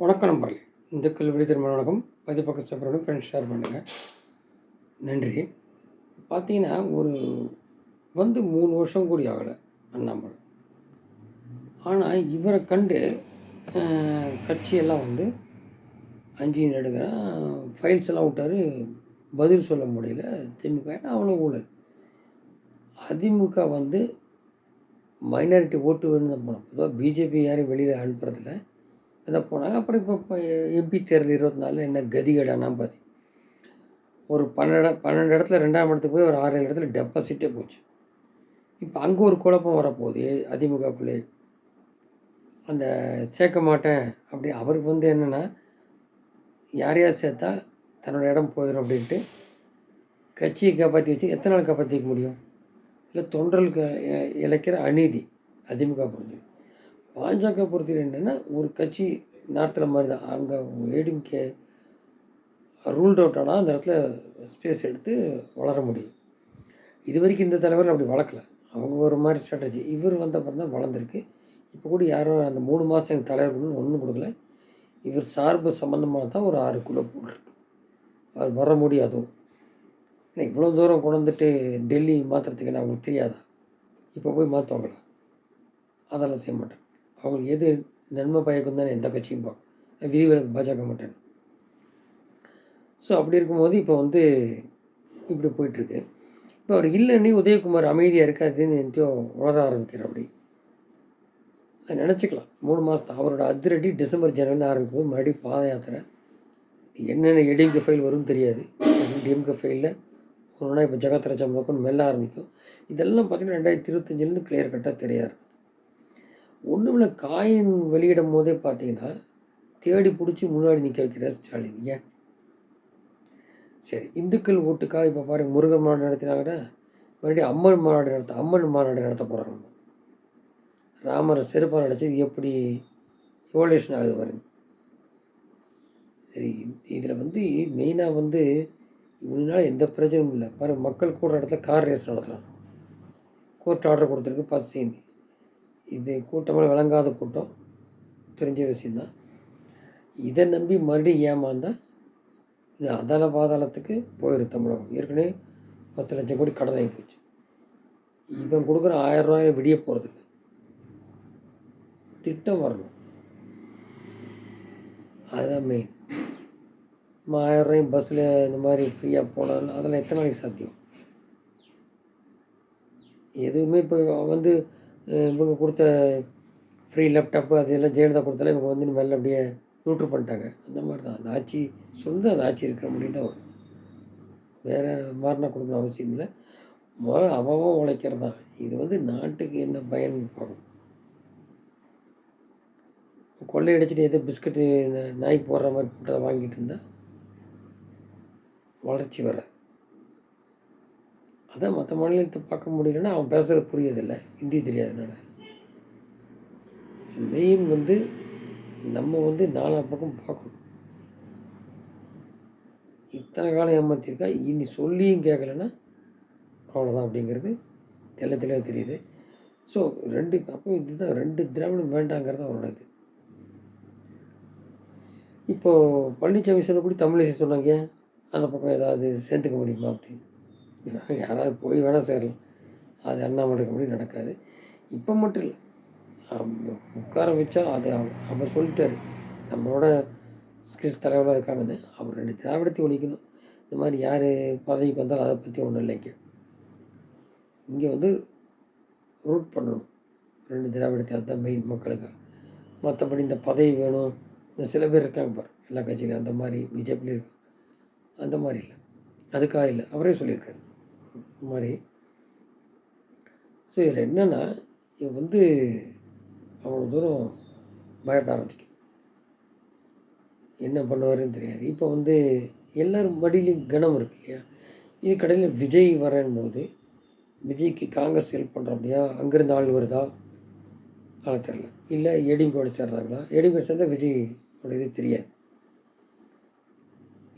வணக்கம் நம்பர்களே இந்த கல்வி திருமண வணக்கம். பதிப்பக்க சப்பரோட ஃப்ரெண்ட்ஸ் ஷேர் பண்ணுங்கள் நன்றி. பார்த்தீங்கன்னா ஒரு வந்து மூணு வருஷம் கூடி ஆகலை அண்ணாமலை. ஆனால் இவரை கண்டு கட்சியெல்லாம் வந்து அஞ்சு நடுகிறான் ஃபைல்ஸ் எல்லாம் விட்டார் பதில் சொல்ல முடியல திமுக ஏன்னா அவ்வளோ ஊழல். அதிமுக வந்து மைனாரிட்டி ஓட்டு வேணும் தான் போனோம். பொதுவாக பிஜேபி யாரையும் வெளியில் அனுப்புறதில்லை. இதை போனாங்க. அப்புறம் இப்போ இப்போ எம்பி தேர்தல் இருபத்தி நாலில் என்ன கதிகடானா பாதி ஒரு பன்னெண்டு பன்னெண்டு இடத்துல ரெண்டாம் இடத்துக்கு போய் ஒரு ஆறு ஏழு இடத்துல டெபாசிட்டே போச்சு. இப்போ அங்கே ஒரு குழப்பம் வரப்போகுது. அதிமுகக்குள்ளே. அந்த சேர்க்க மாட்டேன் அப்படி அவருக்கு வந்து என்னென்னா யார் யார் சேர்த்தா தன்னோட இடம் போயிடும் அப்படின்ட்டு கட்சியை காப்பாற்றி வச்சு எத்தனை நாள் காப்பாற்றிக்க முடியும்? இல்லை தொண்டர்களுக்கு இழைக்கிற அநீதி அதிமுக பொறுத்து பாஜக பொறுத்தவரை என்னென்னா ஒரு கட்சி நடத்துகிற மாதிரி தான். அங்கே ஏடிஎம்கே ரூல்ட் அவுட் ஆனால் அந்த இடத்துல ஸ்பேஸ் எடுத்து வளர முடியும். இது வரைக்கும் இந்த தலைவர் அப்படி வளர்க்கல. அவங்க ஒரு மாதிரி ஸ்ட்ராட்டஜி இவர் வந்த அப்புறம் தான் வளர்ந்துருக்கு. இப்போ கூட யாரும் அந்த மூணு மாதம் எங்கள் தலைவர் ஒன்றும் கொடுக்கல. இவர் சார்பு சம்மந்தமாக தான் ஒரு ஆறு கிலோ போட்டிருக்கு. அது வர முடியாதும். இல்லை இவ்வளோ தூரம் கொண்டு வந்துட்டு டெல்லி மாற்றுறதுக்கு என்ன அவங்களுக்கு தெரியாதா? இப்போ போய் மாற்றுவாங்களா அதெல்லாம் செய்ய மாட்டேன் அவங்களுக்கு எது நன்மை பயக்கும் தானே எந்த கட்சியும் பார்க்கும் விதிவிலக்கு பாஜக மாட்டேன் ஸோ அப்படி இருக்கும்போது இப்போ வந்து இப்படி போயிட்டுருக்கு. இப்போ அவர் இல்லைன்னு உதயகுமார் அமைதியாக இருக்காதுன்னு எந்தையோ உளர ஆரம்பிக்கிற அப்படி. அதை நினச்சிக்கலாம். மூணு மாதம் அவரோட அதிரடி டிசம்பர் ஜனவரியில் ஆரம்பிக்கும் மறுபடியும் பாத யாத்திரை. என்னென்ன ஏடிஎம்கே ஃபைல் வரும்னு தெரியாது. டிஎம்கே ஃபைலில் ஒன்றுனா இப்போ ஜெகத்ரஜா முதற்கொண்டு மெல்ல ஆரம்பிக்கும். இதெல்லாம் பார்த்தீங்கன்னா ரெண்டாயிரத்தி இருபத்தஞ்சிலேருந்து கிளியர் கட்டாக தெரியாது. ஒன்றுமில்ல காயின் வெளியிடும் போதே பார்த்தீங்கன்னா தேடி பிடிச்சி முன்னாடி நிற்க வைக்கிறார் ஸ்டாலின். ஏன்? சரி இந்துக்கள் ஓட்டுக்காக இப்போ பாருங்கள் முருகன் மாநாடு நடத்தினாங்கன்னா மறுபடியும் அம்மன் மாநாடு நடத்த அம்மன் மாநாடு நடத்த போகிறாங்க நம்ம ராமரை செருப்பால் அடைச்சது எப்படி? இவல்யூஷன் ஆகுது பாருங்க. சரி இதில் வந்து மெயினாக வந்து இவனால எந்த பிரச்சனையும் இல்லை. பாருங்கள் மக்கள் கூடுற இடத்துல கார் ரேஸ் நடத்துகிறான் கோர்ட் ஆர்டர் கொடுத்துருக்கு பார்த்து செய்யுங்க இது கூட்டமாக விளங்காத கூட்டம். தெரிஞ்ச விஷயந்தான் இதை நம்பி மறுபடியும் ஏமாந்தால் இது அதால பாதாளத்துக்கு போயிடும் தமிழகம். ஏற்கனவே பத்து லட்சம் கோடி கடன் ஆகி போச்சு. இவன் கொடுக்குற ஆயிரம் ரூபாயை விடிய போகிறதுக்கு திட்டம் வரணும். அதுதான் மெயின் நம்ம ஆயிரம் ரூபாயும் பஸ்ஸில் இந்த மாதிரி ஃப்ரீயாக போனாலும் அதெல்லாம் எத்தனை நாளைக்கு சாத்தியம்? எதுவுமே இப்போ வந்து இவங்க கொடுத்த ஃப்ரீ லேப்டாப்பு அதெல்லாம் ஜெயலலிதா கொடுத்தாலும் இவங்க வந்து மேலே அப்படியே நியூட்ரு பண்ணிட்டாங்க. அந்த மாதிரி தான் அந்த ஆட்சி சொந்த அந்த ஆட்சி இருக்கிற முடியும் தான் வரும். வேறு மாறினா கொடுக்கணும் அவசியம் இல்லை. முதல்ல அவன் உழைக்கிறது? தான் இது வந்து நாட்டுக்கு என்ன பயன் பார்க்கணும் கொள்ளையடிச்சிட்டு எதோ பிஸ்கட்டு நாய்க்கு போடுற மாதிரி போட்டதை வாங்கிட்டு இருந்தால் வளர்ச்சி வராது. அதான் மற்ற மாநிலத்தை பார்க்க முடியலன்னா அவன் பேசுகிறது புரியதில்லை ஹிந்தி தெரியாதனால மெயின் வந்து நம்ம வந்து நாலா பக்கம் பார்க்கணும். இத்தனை காலம் ஏமாற்றிருக்கா இனி சொல்லியும் கேட்கலன்னா அவ்வளோதான் அப்படிங்கிறது தெல்ல தெளிவாக தெரியுது. ஸோ ரெண்டு அப்போ இதுதான் ரெண்டு திராவிடம் வேண்டாங்கிறது அவரோட இது இப்போது பழனிசாமி சொல்லக்கூடி தமிழிசை சொன்னாங்க. அந்த பக்கம் ஏதாவது சேர்த்துக்க முடியுமா அப்படின்னு. யாராவது போய் வேணால் சேரலாம். அது அண்ணாமலை இருக்க நடக்காது. இப்போ மட்டும் இல்லை. உட்கார வச்சா அது அவர் சொல்லிட்டார். நம்மளோட ஸ்கில்ஸ் தலைவராக இருக்காங்கன்னு. அவர் ரெண்டு திராவிடத்தை ஒழிக்கணும். இந்த மாதிரி யார் பதவிக்கு வந்தாலும் அதை பற்றி ஒன்றும் இல்லைங்க. இங்கே வந்து ரூட் பண்ணணும். ரெண்டு திராவிடத்தை அதுதான் மெயின் மக்களுக்கு. மற்றபடி இந்த பதவி வேணும். இந்த சில பேர் இருக்காங்க பாரு. எல்லா கட்சியிலும் அந்த மாதிரி பிஜேபியில் இருக்கும் அந்த மாதிரி இல்லை. அதுக்காக இல்லை. அவரே சொல்லியிருக்காரு. இந்த மாதிரி. ஸோ இதில் என்னென்னா இவன் வந்து அவ்வளோ தூரம் பயப்பட ஆரம்பிச்சிட்டு. என்ன பண்ணுவாருன்னு தெரியாது. இப்போ வந்து எல்லோரும் மடியிலையும் கனம் இருக்கு இல்லையா? இது கடையில் விஜய் வரேன் போது விஜய்க்கு காங்கிரஸ் ஹெல்ப் பண்ணுறோம் அப்படியா அங்கேருந்து ஆள் வருதா? ஆள தெரில இல்லை ஏடிஎம்கோட சேர்றாங்களா? ஏடிஎம்கே சேர்ந்தால் விஜய் இது தெரியாது.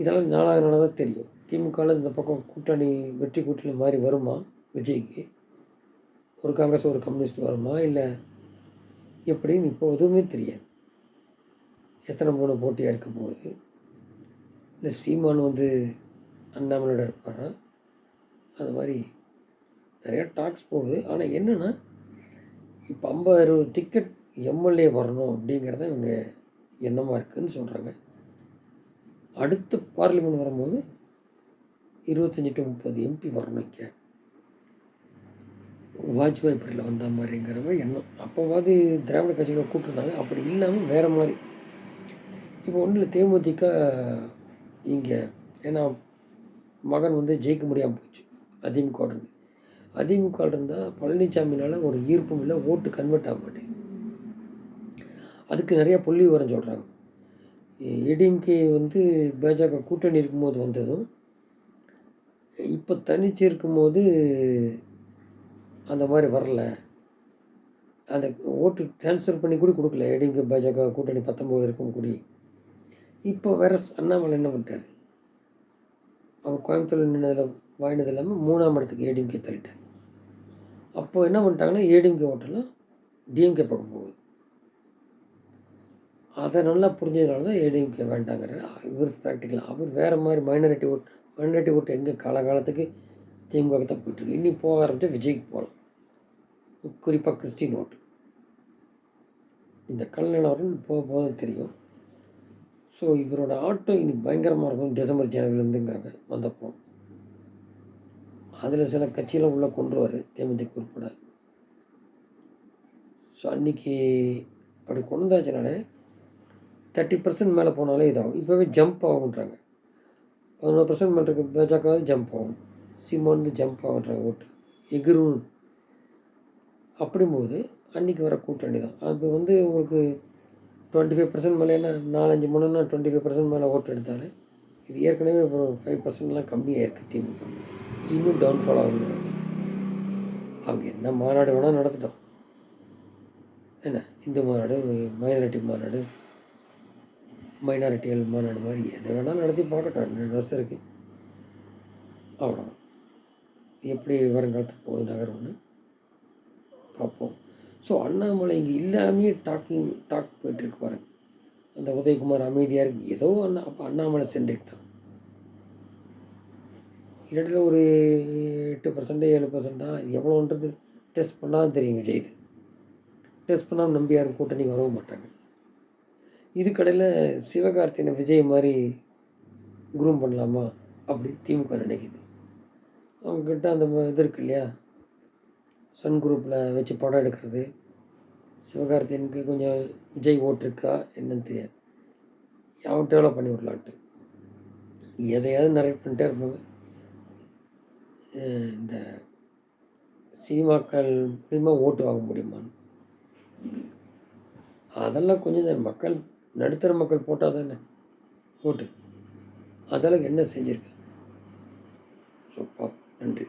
இதெல்லாம் நாளாக நாளாக தான் தெரியும். திமுகவில் இந்த பக்கம் கூட்டணி வெற்றி கூட்டணி மாதிரி வருமா விஜய்க்கு? ஒரு காங்கிரஸ் ஒரு கம்யூனிஸ்ட் வருமா? இல்லை எப்படின்னு இப்போ எதுவுமே தெரியாது. எத்தனை மூணு போட்டியாக இருக்க போகுது? இல்லை சீமான் வந்து அண்ணாமலையோட இருப்பாரா? அது மாதிரி நிறையா டாக்ஸ் போகுது. ஆனால் என்னென்னா இப்போ ஐம்பது அறுபது டிக்கெட் எம்எல்ஏ வரணும் அப்படிங்கிறத இவங்க எண்ணமாக இருக்குதுன்னு சொல்கிறாங்க அடுத்த பார்லிமெண்ட் வரும்போது இருபத்தஞ்சி டு முப்பது எம்பி வரணும் இங்கே வாஜ்பாய் பேரில் வந்த மாதிரிங்கிற மாதிரி எண்ணம் அப்போவாது திராவிட கட்சிகளை கூப்பிட்டுருந்தாங்க அப்படி இல்லாமல் வேறு மாதிரி. இப்போ ஒன்றில் தேமுதிக இங்கே ஏன்னா மகன் வந்து ஜெயிக்க முடியாமல் போச்சு அதிமுக இருந்து. அதிமுக இருந்தால் பழனிசாமினால் ஒரு ஈர்ப்பும் இல்லை ஓட்டு கன்வெர்ட் ஆக மாட்டேங்குது. அதுக்கு நிறையா புள்ளி விவரம் சொல்கிறாங்க ஏடிஎம்கே வந்து பாஜக கூட்டணி இருக்கும்போது வந்ததும் இப்போ தனிச்சு இருக்கும்போது அந்த மாதிரி வரல. அந்த ஓட்டு ட்ரான்ஸ்ஃபர் பண்ணி கூட கொடுக்கல. எடிங்க பாஜக கூட்டணி பத்தொம்போது இருக்கும் கூடி. இப்போ வேற அண்ணாமலை என்ன பண்ணிட்டார்? அவர் கோயம்புத்தூர் நின்னதில் வாங்கினது இல்லாமல் மூணாம் இடத்துக்கு ஏடிஎம்கே தள்ளிட்டார். அப்போ என்ன பண்ணிட்டாங்கன்னா ஏடிஎம்கே ஓட்டெல்லாம் டிஎம்கே பக்கம் போகுது. அதை நல்லா புரிஞ்சதுனால தான் ஏடிஎம்கே வேண்டாங்கிறார். இவர் ப்ராக்டிக்கலாக அவர் வேறு மாதிரி மைனாரிட்டி ஓட்டு மைனாரிட்டி ஓட்டு எங்கே காலகாலத்துக்கு திமுக தான் போயிட்டுருக்கு இன்னி போக ஆரம்பித்தா விஜய்க்கு போகலாம் குறிப்பாக கிறிஸ்டின் ஓட்டு. இந்த கல்யாணம் போக போக தெரியும். ஸோ இவரோட ஆட்டம் இனி பயங்கரமாக இருக்கும். டிசம்பர் ஜனவரிலேருந்துங்கிறாங்க வந்தப்போ அதில் சில கட்சியில் உள்ளே கொண்டுருவார் தேமுதிக உட்பட ஸோ அன்றைக்கி அப்படி கொண்டு வந்தாச்சுனாலே தேர்ட்டி பர்சன்ட் மேலே போனாலே இதாகும். இப்போவே ஜம்ப் ஆகுன்றாங்க பதினோரு பர்சன்ட் மட்டும் இருக்க. பாஜக ஜம்ப் ஆகும். சீமா வந்து ஜம்ப் ஆகுன்றாங்க ஓட்டு எகிரும் அப்படிங்கும்போது அன்றைக்கி வர கூட்டணி தான். அது வந்து உங்களுக்கு டுவெண்ட்டி ஃபைவ் பர்சன்ட் மேலே என்ன? நாலஞ்சு மூணுன்னா டுவெண்ட்டி ஃபைவ் பர்சன்ட் மேலே ஓட்டு எடுத்தாலே இது ஏற்கனவே அப்புறம் ஃபைவ் பர்சன்ட்லாம் கம்மியாக இருக்குது திமுக. இன்னும் டவுன்ஃபால் ஆகும் அவங்க என்ன மாநாடு வேணால் நடத்திட்டோம். என்ன? இந்து மாநாடு மைனாரிட்டி மாநாடு மைனாரிட்டிகள் மாநாடு மாதிரி எதை வேணாலும் நடத்தி பார்க்கட்டும். ரெண்டு வருஷம் இருக்குது அவ்வளோதான் எப்படி வருங்காலத்துக்கு போகுது நகரம்னு பார்ப்போம். ஸோ அண்ணாமலை இங்கே இல்லாமையே டாக்கிங் டாக் போயிட்டுருக்கு பாருங்க. அந்த உதயகுமார் அமைதியாக இருக்கு. ஏதோ அண்ணா அப்போ அண்ணாமலை சென்றிக் தான். இடத்துல ஒரு எட்டு பர்சன்டே ஏழு பர்சன்டா இது எவ்வளோன்றது டெஸ்ட் பண்ணால் தெரியுங்க செய்து. டெஸ்ட் பண்ணால் நம்பி யாரும் கூட்டணி வரவும் மாட்டாங்க. இது கடையில் சிவகார்த்தினை விஜய் மாதிரி குரூம் பண்ணலாமா அப்படி திமுக நினைக்குது. அவங்கக்கிட்ட அந்த இது இருக்கு இல்லையா? சன் குரூப்பில் வச்சு படம் எடுக்கிறது. சிவகார்த்தியனுக்கு கொஞ்சம் விஜய் ஓட்டிருக்கா என்னன்னு தெரியாது. அவன் டெவலப் பண்ணி விடலான்ட்டு. எதையாவது நரேட் பண்ணிட்டே இருப்பாங்க. இந்த சினிமாக்கள் மூலிமா ஓட்டு வாங்க முடியுமான்னு. அதெல்லாம் கொஞ்சம் மக்கள் நடுத்தர மக்கள் போட்டால் தானே ஓட்டு அதெல்லாம் என்ன செஞ்சுருக்கேன் ஸோ நன்றி.